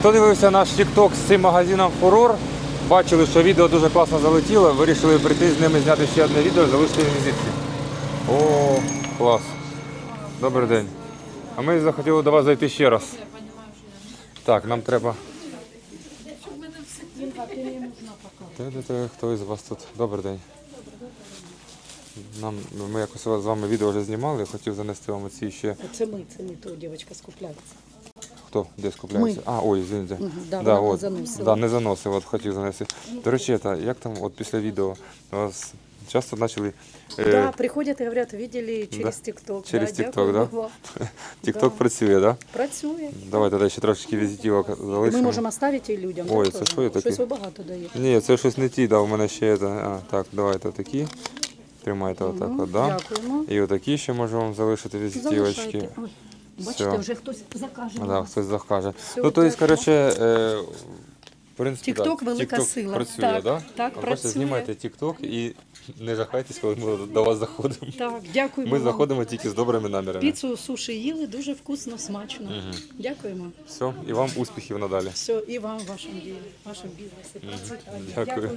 Хто дивився наш TikTok з цим магазином Фурор, бачили, що відео дуже класно залетіло, вирішили прийти з ними зняти ще одне відео, залишити візитки. О, клас. Добрий день. А ми захотіли до вас зайти ще раз. Так, нам треба. Де-де-де, Хто із вас тут? Добрий день. Нам, ми якось з вами відео вже знімали, хотів занести вам ці ще. Це ми, це не то, дівчинка скупляється. Хто де скупляється? А, ой, извините. да, да, от, заносила. Да, не заносив, от хотів занести. До речі, та, як там от після відео у вас часто почали е, Да, приходять і говорять, видели через ТикТок. Через да, TikTok, да? вам. TikTok да. працює, да? Працює. Давайте тоді ще трошечки візитівок Ми залишимо. можемо оставити і людям. Ой, це що я такий? Щось ви багато даєте. Ні, це щось не ті, да, у мене ще є. А, так, давайте такі. Тримайте отак, от, да. Дякуємо. І отакі ще можу вам залишити візитівочки. Залишайте. Ой, бачите, Все. вже хтось закаже. Да, хтось закаже. Все, ну, то есть, дякую. коротше, е, в принципі, TikTok да, велика TikTok сила. працює, Так, да? так, От Бачите, працює. знімайте TikTok і не жахайтесь, коли ми до вас заходимо. Так, дякуємо Ми вам. заходимо тільки з добрими намірами. Піцу, суші їли, дуже вкусно, смачно. Дякуємо. Все, і вам успіхів надалі. Все, і вам в вашому ділі, в вашому бізнесі. Процвітання. Дякую. Дякуємо.